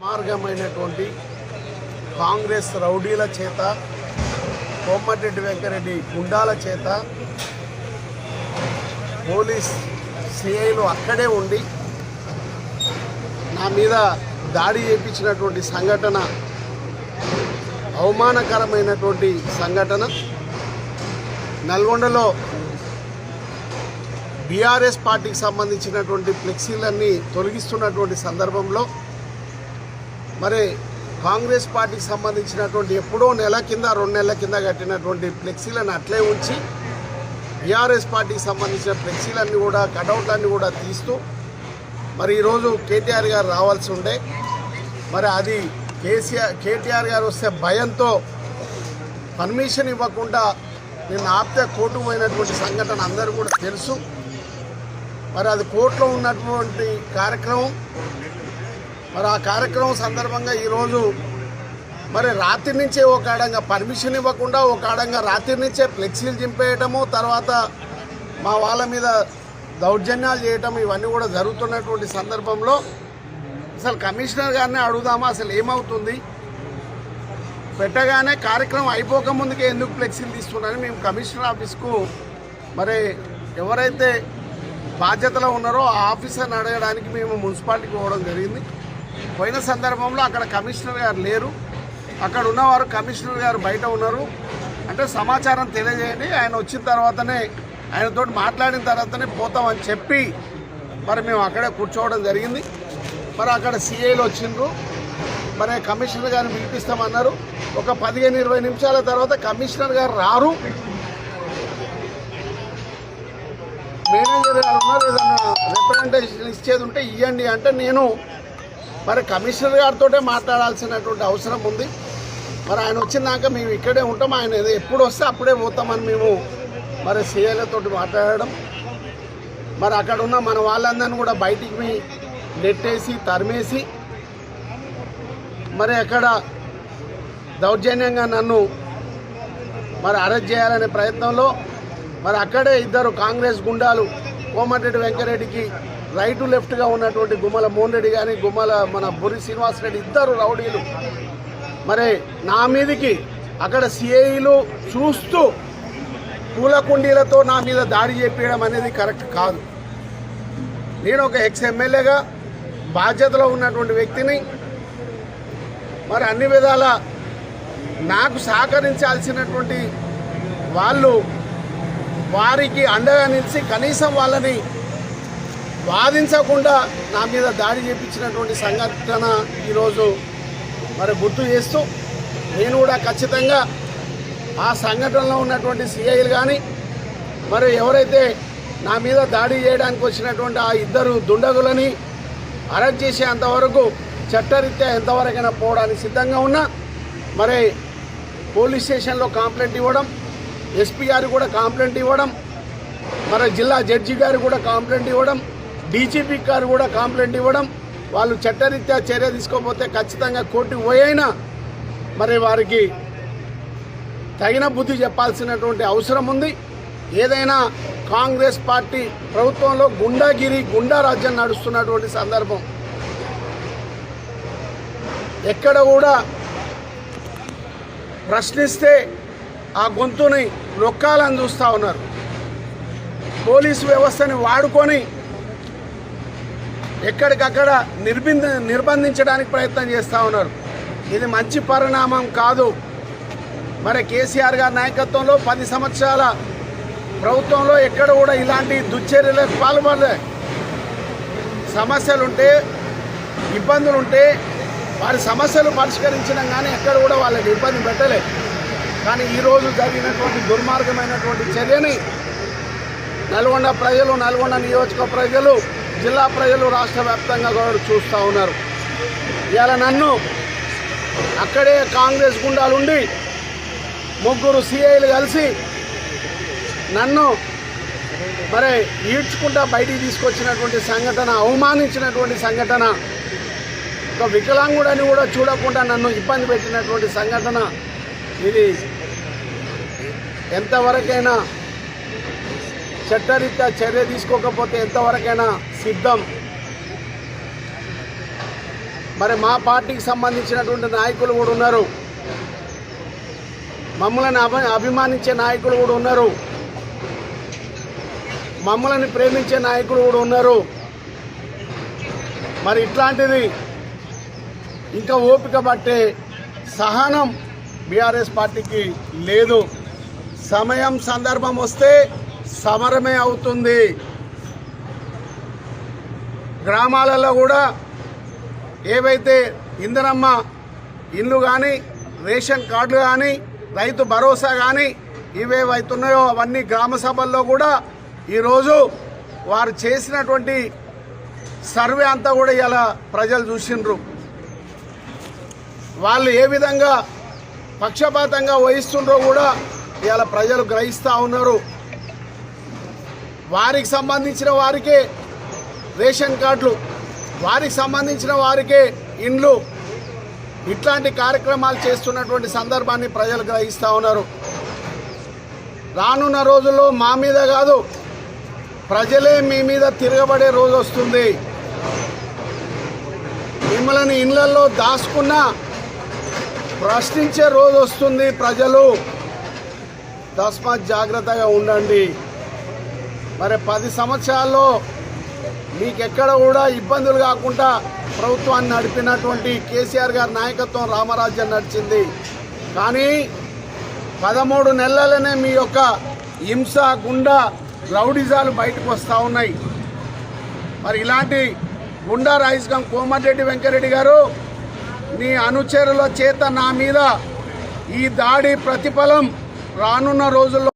మార్గమైనటువంటి కాంగ్రెస్ రౌడీల చేత కోమటిరెడ్డి వెంకరెడ్డి గుండాల చేత పోలీస్ సిఐలు అక్కడే ఉండి నా మీద దాడి చేయించినటువంటి సంఘటన అవమానకరమైనటువంటి సంఘటన. నల్గొండలో బీఆర్ఎస్ పార్టీకి సంబంధించినటువంటి ఫ్లెక్సీలన్నీ తొలగిస్తున్నటువంటి సందర్భంలో మరి కాంగ్రెస్ పార్టీకి సంబంధించినటువంటి ఎప్పుడో నెల కింద రెండు నెలల కింద కట్టినటువంటి ఫ్లెక్సీలను అట్లే ఉంచి బీఆర్ఎస్ పార్టీకి సంబంధించిన ఫ్లెక్సీలన్నీ కూడా కటౌట్లన్నీ కూడా తీస్తూ మరి ఈరోజు కేటీఆర్ గారు రావాల్సి ఉండే. మరి అది కేసీఆర్ కేటీఆర్ గారు వస్తే భయంతో పర్మిషన్ ఇవ్వకుండా నిన్న ఆప్తే కోర్టు పోయినటువంటి సంఘటన అందరూ కూడా తెలుసు. మరి అది కోర్టులో ఉన్నటువంటి కార్యక్రమం మరి ఆ కార్యక్రమం సందర్భంగా ఈరోజు మరి రాత్రి నుంచే ఒక ఆడంగా పర్మిషన్ ఇవ్వకుండా ఒక ఆడంగా రాత్రి నుంచే ఫ్లెక్సీలు చింపేయటము తర్వాత మా వాళ్ళ మీద దౌర్జన్యాలు చేయటం ఇవన్నీ కూడా జరుగుతున్నటువంటి సందర్భంలో అసలు కమిషనర్ గారిని అడుగుదామా? అసలు ఏమవుతుంది? పెట్టగానే కార్యక్రమం అయిపోక ముందుకే ఎందుకు ఫ్లెక్సీలు తీసుకున్నారని మేము కమిషనర్ ఆఫీస్కు మరి ఎవరైతే బాధ్యతలో ఉన్నారో ఆ ఆఫీసర్ని అడగడానికి మేము మున్సిపాలిటీకి పోవడం జరిగింది. పోయిన సందర్భంలో అక్కడ కమిషనర్ గారు లేరు. అక్కడ ఉన్నవారు కమిషనర్ గారు బయట ఉన్నారు. అంటే సమాచారం తెలియజేయండి. ఆయన వచ్చిన తర్వాతనే ఆయనతో మాట్లాడిన తర్వాతనే పోతామని చెప్పి మరి మేము అక్కడే కూర్చోవడం జరిగింది. మరి అక్కడ సిఐలు వచ్చిండ్రు. మరి కమిషనర్ గారిని పిలిపిస్తామన్నారు. ఒక పదిహేను ఇరవై నిమిషాల తర్వాత కమిషనర్ గారు రారు. మేనేజర్ గారు ఉన్నారు. ఏదన్నా రిప్రజెంటేషన్ ఇచ్చేది ఉంటే ఇవ్వండి అంటే నేను మరి కమిషనర్ గారితో మాట్లాడాల్సినటువంటి అవసరం ఉంది. మరి ఆయన వచ్చినాక మేము ఇక్కడే ఉంటాం. ఆయన ఎప్పుడు వస్తే అప్పుడే పోతామని మేము మరి సీఏలతో మాట్లాడడం. మరి అక్కడ ఉన్న మన వాళ్ళందరినీ కూడా బయటికి నెట్టేసి తరిమేసి మరి అక్కడ దౌర్జన్యంగా నన్ను మరి అరెస్ట్ చేయాలనే ప్రయత్నంలో మరి అక్కడే ఇద్దరు కాంగ్రెస్ గుండాలు కోమటిరెడ్డి వెంకరెడ్డికి రైట్ లెఫ్ట్గా ఉన్నటువంటి గుమ్మల మోహన్ రెడ్డి కానీ గుమ్మల మన బురి శ్రీనివాస్ రెడ్డి ఇద్దరు రౌడీలు. మరి నా మీదికి అక్కడ సిఐలు చూస్తూ పూల కుండీలతో నా మీద దాడి చేపించడం అనేది కరెక్ట్ కాదు. నేను ఒక ఎక్స్ ఎమ్మెల్యేగా బాధ్యతలో ఉన్నటువంటి వ్యక్తిని మరి అన్ని విధాల నాకు సహకరించాల్సినటువంటి వాళ్ళు వారికి అండగా నిలిచి కనీసం వాళ్ళని వాదించకుండా నా మీద దాడి చేపించినటువంటి సంఘటన ఈరోజు మరి గుర్తు చేస్తూ నేను కూడా ఖచ్చితంగా ఆ సంఘటనలో ఉన్నటువంటి సిఐలు కానీ మరి ఎవరైతే నా మీద దాడి చేయడానికి వచ్చినటువంటి ఆ ఇద్దరు దుండగులని అరెస్ట్ చేసేంతవరకు చట్టరీత్యా ఎంతవరకైనా పోవడానికి సిద్ధంగా ఉన్నా మరి పోలీస్ స్టేషన్లో కంప్లైంట్ ఇవ్వడం ఎస్పీ గారు కూడా కంప్లైంట్ ఇవ్వడం మరి జిల్లా జడ్జి గారు కూడా కంప్లైంట్ ఇవ్వడం డీజీపీ గారు కూడా కంప్లైంట్ ఇవ్వడం వాళ్ళు చట్టరీత్యా చర్య తీసుకోకపోతే ఖచ్చితంగా కోర్టుకు పోయైనా మరి వారికి తగిన బుద్ధి చెప్పాల్సినటువంటి అవసరం ఉంది. ఏదైనా కాంగ్రెస్ పార్టీ ప్రభుత్వంలో గుండాగిరి గుండా రాజ్యం నడుస్తున్నటువంటి సందర్భం. ఎక్కడ కూడా ప్రశ్నిస్తే ఆ గొంతుని నొక్కాలని చూస్తూ ఉన్నారు. పోలీసు వ్యవస్థని వాడుకొని ఎక్కడికక్కడ నిర్బంధ నిర్బంధించడానికి ప్రయత్నం చేస్తూ ఉన్నారు. ఇది మంచి పరిణామం కాదు. మరి కేసీఆర్ గారి నాయకత్వంలో పది సంవత్సరాల ప్రభుత్వంలో ఎక్కడ కూడా ఇలాంటి దుశ్చర్యలకు పాల్పడలే. సమస్యలుంటే ఇబ్బందులుంటే వారి సమస్యలు పరిష్కరించడం కానీ ఎక్కడ కూడా వాళ్ళకి ఇబ్బంది పెట్టలే. కానీ ఈరోజు జరిగినటువంటి దుర్మార్గమైనటువంటి చర్యని నల్గొండ ప్రజలు నల్గొండ నియోజక ప్రజలు జిల్లా ప్రజలు రాష్ట్ర వ్యాప్తంగా కూడా చూస్తూ ఉన్నారు. ఇవాళ నన్ను అక్కడే కాంగ్రెస్ గుండాలుండి ముగ్గురు సిఐలు కలిసి నన్ను మరి ఈడ్చుకుంటా బయటికి తీసుకొచ్చినటువంటి సంఘటన అవమానించినటువంటి సంఘటన ఒక వికలాంగుడని కూడా చూడకుండా నన్ను ఇబ్బంది పెట్టినటువంటి సంఘటన ఇది ఎంతవరకైనా చట్టరీత్యా చర్య తీసుకోకపోతే ఎంతవరకైనా సిద్ధం. మరి మా పార్టీకి సంబంధించినటువంటి నాయకులు కూడా ఉన్నారు. మమ్మల్ని అభి అభిమానించే నాయకులు కూడా ఉన్నారు. మమ్మల్ని ప్రేమించే నాయకులు కూడా ఉన్నారు. మరి ఇట్లాంటిది ఇంకా ఓపిక పట్టే సహనం బీఆర్ఎస్ పార్టీకి లేదు. సమయం సందర్భం వస్తే సమరమే అవుతుంది. గ్రామాలలో కూడా ఏవైతే ఇందనమ్మ ఇల్లు కానీ రేషన్ కార్డులు కానీ రైతు భరోసా కానీ ఇవేవైతున్నాయో అవన్నీ గ్రామ సభల్లో కూడా ఈరోజు వారు చేసినటువంటి సర్వే అంతా కూడా ఇలా ప్రజలు చూసిండ్రు. వాళ్ళు ఏ విధంగా పక్షపాతంగా వహిస్తుండ్రో కూడా ఇలా ప్రజలు గ్రహిస్తూ ఉన్నారు. వారికి సంబంధించిన వారికే రేషన్ కార్డులు వారికి సంబంధించిన వారికే ఇండ్లు ఇట్లాంటి కార్యక్రమాలు చేస్తున్నటువంటి సందర్భాన్ని ప్రజలు గ్రహిస్తూ ఉన్నారు. రానున్న రోజుల్లో మా మీద కాదు ప్రజలే మీ మీద తిరగబడే రోజు వస్తుంది. మిమ్మల్ని ఇళ్ళలో దాచుకున్న ప్రశ్నించే రోజు వస్తుంది ప్రజలు. తస్మాత్ జాగ్రత్తగా ఉండండి. మరి పది సంవత్సరాల్లో మీకెక్కడ కూడా ఇబ్బందులు కాకుండా ప్రభుత్వాన్ని నడిపినటువంటి కేసీఆర్ గారి నాయకత్వం రామరాజ్యం నడిచింది. కానీ పదమూడు నెలలనే మీ యొక్క హింస గుండా రౌడిజాలు బయటకు వస్తూ ఉన్నాయి. మరి ఇలాంటి గుండా రాయిస్గం కోమటిరెడ్డి వెంకరెడ్డి గారు నీ అనుచరుల చేత నా మీద ఈ దాడి ప్రతిఫలం రానున్న రోజుల్లో